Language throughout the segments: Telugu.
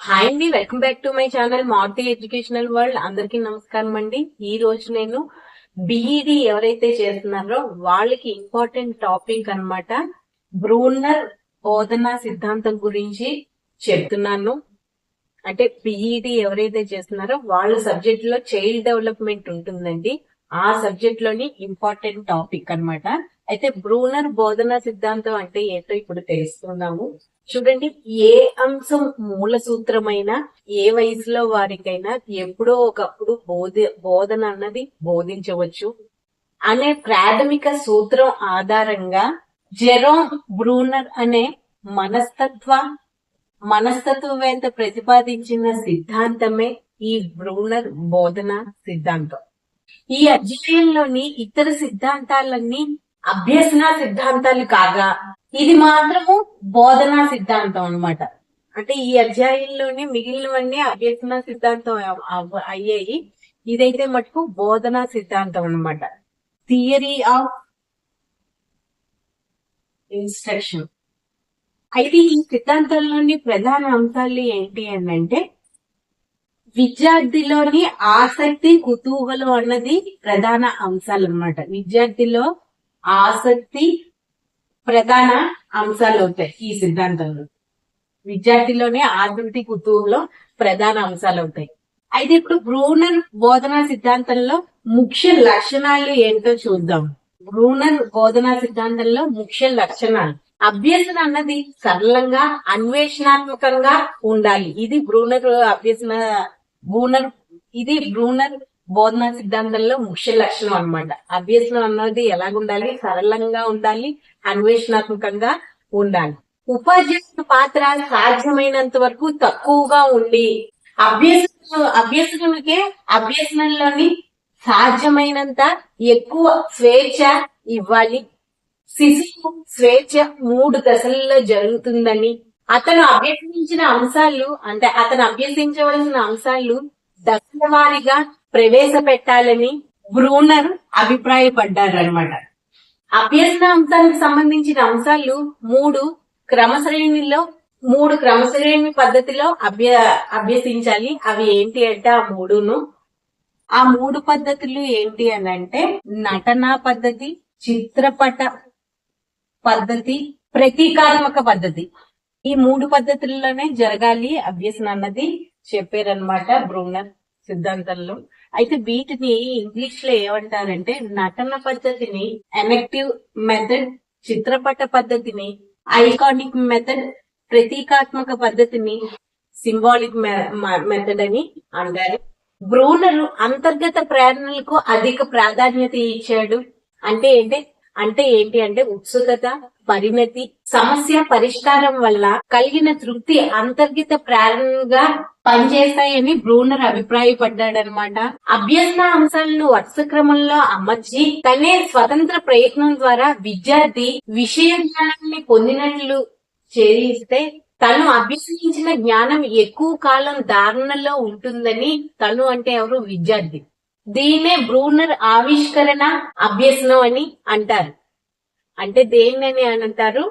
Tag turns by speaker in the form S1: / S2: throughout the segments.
S1: హాయ్ అండి welcome back to my channel Maruti educational world అందరికీ నమస్కారం అండి. ఈ రోజు నేను బిఈడి ఎవరైతే చేస్తున్నారో వాళ్ళకి ఇంపార్టెంట్ టాపిక్ అన్నమాట. బ్రూనర్ బోధనా సిద్ధాంతం గురించి చెప్తున్నాను. అంటే బిఈడి ఎవరైతే చేస్తున్నారో వాళ్ళ సబ్జెక్ట్లో చైల్డ్ డెవలప్మెంట్ ఉంటుందండి. ఆ సబ్జెక్ట్లోని ఇంపార్టెంట్ టాపిక్ అన్నమాట. అయితే బ్రూనర్ బోధనా సిద్ధాంతం అంటే ఏంటో ఇప్పుడు తెలుసుకుందాము. చూడండి ఏ అంశం మూల సూత్రమైనా ఏ వయసులో వారికైనా ఎప్పుడో ఒకప్పుడు బోధ బోధన అన్నది బోధించవచ్చు. అనే ప్రాథమిక సూత్రం ఆధారంగా జెరోమ్ బ్రూనర్ అనే మనస్తత్వ మనస్తత్వవేత్త ప్రతిపాదించిన సిద్ధాంతమే ఈ బ్రూనర్ బోధన సిద్ధాంతం. ఈ అధ్యాయంలోని ఇతర సిద్ధాంతాలన్నీ అభ్యసన సిద్ధాంతాలు కాగా ఇది మాత్రము బోధనా సిద్ధాంతం అన్నమాట. అంటే ఈ అధ్యాయంలోనే మిగిలినవన్నీ అభ్యసన సిద్ధాంతం అయ్యాయి. ఇదైతే మటుకు బోధనా సిద్ధాంతం అన్నమాట. థియరీ ఆఫ్ ఇన్స్ట్రక్షన్ అయితే ఈ సిద్ధాంతంలోని ప్రధాన అంశాలు ఏంటి అని అంటే విద్యార్థిలోని ఆసక్తి కుతూహలం అన్నది ప్రధాన అంశాలు అన్నమాట. విద్యార్థిలో ఆసక్తి ప్రధాన అంశాలు అవుతాయి ఈ సిద్ధాంతంలో. విద్యార్థిలోనే ఆసక్తి కుతూహంలో ప్రధాన అంశాలు అవుతాయి అయితే ఇప్పుడు బ్రూనర్ బోధనా సిద్ధాంతంలో ముఖ్య లక్షణాలు ఏంటో చూద్దాం. బ్రూనర్ బోధనా సిద్ధాంతంలో ముఖ్య లక్షణాలు. అభ్యసన అన్నది సరళంగా అన్వేషణాత్మకంగా ఉండాలి. ఇది బ్రూనర్ అభ్యసన బ్రూనర్ ఇది బ్రూనర్ బోధనా సిద్ధాంతంలో ముఖ్య లక్షణం అనమాట అభ్యసనం అన్నది ఎలాగుండాలి? సరళంగా ఉండాలి అన్వేషణాత్మకంగా ఉండాలి. ఉపాధ్యాయుడు పాత్ర సాధ్యమైనంత వరకు తక్కువగా ఉండి అభ్యసన అభ్యసనకే అభ్యసనంలోని సాధ్యమైనంత ఎక్కువ స్వేచ్ఛ ఇవ్వాలి. శిశువు స్వేచ్ఛ మూడు దశలలో జరుగుతుందని అతను అభ్యసించిన అంశాలు అంటే అతను అభ్యసించవలసిన అంశాలు దశల వారీగా ప్రవేశపెట్టాలని బ్రూనర్ అభిప్రాయపడ్డారనమాట అభ్యసన అంశానికి సంబంధించిన అంశాలు మూడు క్రమశ్రేణిలో మూడు క్రమశ్రేణి పద్ధతిలో అభ్య అభ్యసించాలి. అవి ఏంటి అంటే ఆ మూడును. ఆ మూడు పద్ధతులు ఏంటి అని అంటే నటనా పద్ధతి చిత్రపట పద్ధతి ప్రతీకాత్మక పద్ధతి. ఈ మూడు పద్ధతుల్లోనే జరగాలి అభ్యసన అన్నది చెప్పారనమాట బ్రూనర్ సిద్ధాంతంలో. అయితే వీటిని ఇంగ్లీష్లో ఏమంటారంటే నటన పద్ధతిని ఎనెక్టివ్ మెథడ్ చిత్రపట పద్ధతిని ఐకానిక్ మెథడ్ ప్రతీకాత్మక పద్ధతిని సింబాలిక్ మెథడ్ అని అంటారు. బ్రూనర్ అంతర్గత ప్రేరణలకు అధిక ప్రాధాన్యత ఇచ్చాడు. అంటే ఏంటి? అంటే ఏంటి అంటే ఉత్సుకత పరిణతి సమస్య పరిష్కారం వల్ల కలిగిన తృప్తి అంతర్గత ప్రేరణగా పనిచేస్తాయని బ్రూనర్ అభిప్రాయపడ్డాడనమాట. అభ్యసన అంశాలను వరుస క్రమంలో అమర్చి తనే స్వతంత్ర ప్రయత్నం ద్వారా విద్యార్థి విషయ జ్ఞానాన్ని పొందినట్లు చేరిస్తే తను అభ్యసించిన జ్ఞానం ఎక్కువ కాలం ధారణలో ఉంటుందని తను అంటే ఎవరు? విద్యార్థి. దీన్నే బ్రూనర్ ఆవిష్కరణ అభ్యసనం అని అంటారు. అంటే దేన్ని అని అంటారు?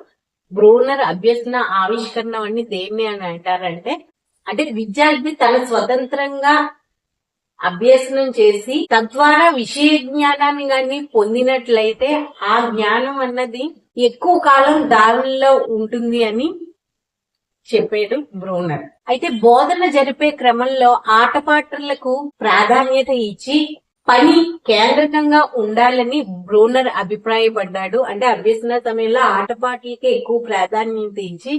S1: బ్రూనర్ అభ్యసన ఆవిష్కరణ అని దేన్ని అని అంటారంటే అంటే విద్యార్థి తన స్వతంత్రంగా అభ్యసనం చేసి తద్వారా విషయ జ్ఞానాన్ని గాని పొందినట్లయితే ఆ జ్ఞానం అన్నది ఎక్కువ కాలం దారుల్లో ఉంటుంది అని చెప్పాడు బ్రూనర్ అయితే బోధన జరిపే క్రమంలో ఆటపాటలకు ప్రాధాన్యత ఇచ్చి పని కేంద్రకంగా ఉండాలని బ్రూనర్ అభిప్రాయపడ్డాడు. అంటే అభ్యసన సమయంలో ఆటపాటలకే ఎక్కువ ప్రాధాన్యత ఇచ్చి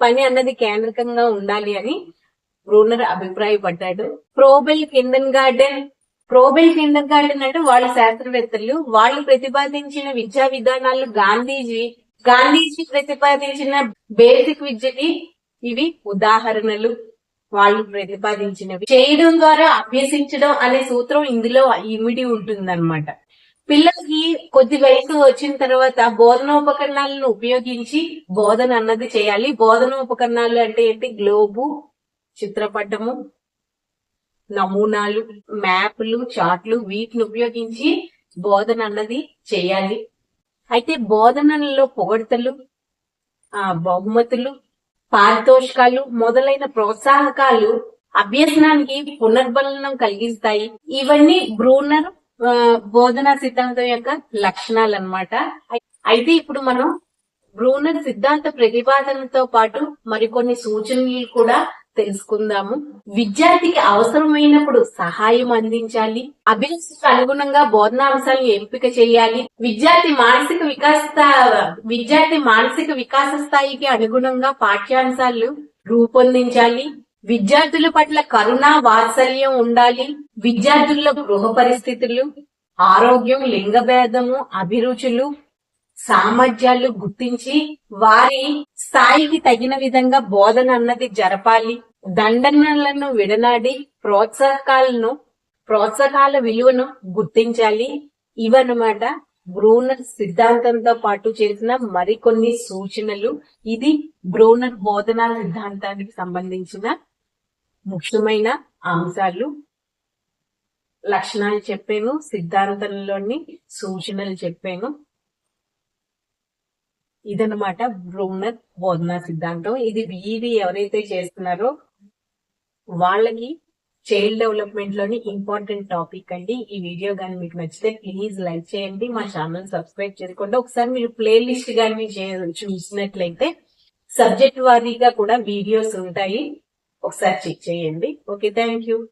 S1: పని అన్నది కేంద్రకంగా ఉండాలి అని Bruner అభిప్రాయపడ్డాడు. Froebel kindergarten. ప్రోబెల్ kindergarten అంటే వాళ్ళ శాస్త్రవేత్తలు వాళ్ళు ప్రతిపాదించిన విద్యా విధానాలు గాంధీజీ గాంధీజీ ప్రతిపాదించిన బేసిక్ విద్యకి ఇవి ఉదాహరణలు. వాళ్ళు ప్రతిపాదించినవి. చేయడం ద్వారా అభ్యసించడం అనే సూత్రం ఇందులో ఇమిడి ఉంటుందన్నమాట. పిల్లలకి కొద్ది వయసు వచ్చిన తర్వాత బోధనోపకరణాలను ఉపయోగించి బోధన అన్నది చేయాలి. బోధనోపకరణాలు అంటే ఏంటి? గ్లోబు చిత్రపటము నమూనాలు మ్యాప్లు చార్ట్లు వీటిని ఉపయోగించి బోధన అన్నది చేయాలి. అయితే బోధనలో పొగడతలు ఆ బహుమతులు పారితోషికాలు మొదలైన ప్రోత్సాహకాలు అభ్యసనానికి పునర్బలనం కలిగిస్తాయి. ఇవన్నీ బ్రూనర్ ఆ, బోధనా సిద్ధాంతం యొక్క లక్షణాలు అన్నమాట అయితే ఇప్పుడు మనం బ్రూనర్ సిద్ధాంత ప్రతిపాదనతో పాటు మరికొన్ని సూచనలు కూడా తెలుసుకుందాము. విద్యార్థికి అవసరమైనప్పుడు సహాయం అందించాలి. అభిరుచికి అనుగుణంగా బోధనాంశాలను ఎంపిక చేయాలి. విద్యార్థి మానసిక వికాస విద్యార్థి మానసిక వికాస స్థాయికి అనుగుణంగా పాఠ్యాంశాలు రూపొందించాలి. విద్యార్థుల పట్ల కరుణ వాత్సల్యం ఉండాలి. విద్యార్థుల్లో గృహ పరిస్థితులు ఆరోగ్యం లింగ భేదము అభిరుచులు సామర్థ్యాలు గుర్తించి వారి స్థాయికి తగిన విధంగా బోధన అన్నది జరపాలి. దండనలను విడనాడి ప్రోత్సాహకాలను ప్రోత్సాహాల విలువను గుర్తించాలి. ఇవన్నమాట బ్రూనర్ సిద్ధాంతంతో పాటు చేసిన మరికొన్ని సూచనలు. ఇది బ్రూనర్ బోధనా సిద్ధాంతానికి సంబంధించిన ముఖ్యమైన అంశాలు. లక్షణాలు చెప్పాను సిద్ధాంతంలోని సూచనలు చెప్పాను. ఇదనమాట భ్రూణ బోధనా సిద్ధాంతం. ఇది వీరి ఎవరైతే చేస్తున్నారో వాళ్ళకి చైల్డ్ డెవలప్మెంట్లోని ఇంపార్టెంట్ టాపిక్ అండి. ఈ వీడియో కానీ మీకు నచ్చితే ప్లీజ్ లైక్ చేయండి. మా ఛానల్ సబ్స్క్రైబ్ చేసుకోండి. ఒకసారి మీరు ప్లే లిస్ట్ కానీ చూసినట్లయితే సబ్జెక్ట్ వారీగా కూడా వీడియోస్ ఉంటాయి. ఒకసారి చెక్ చేయండి. Okay thank you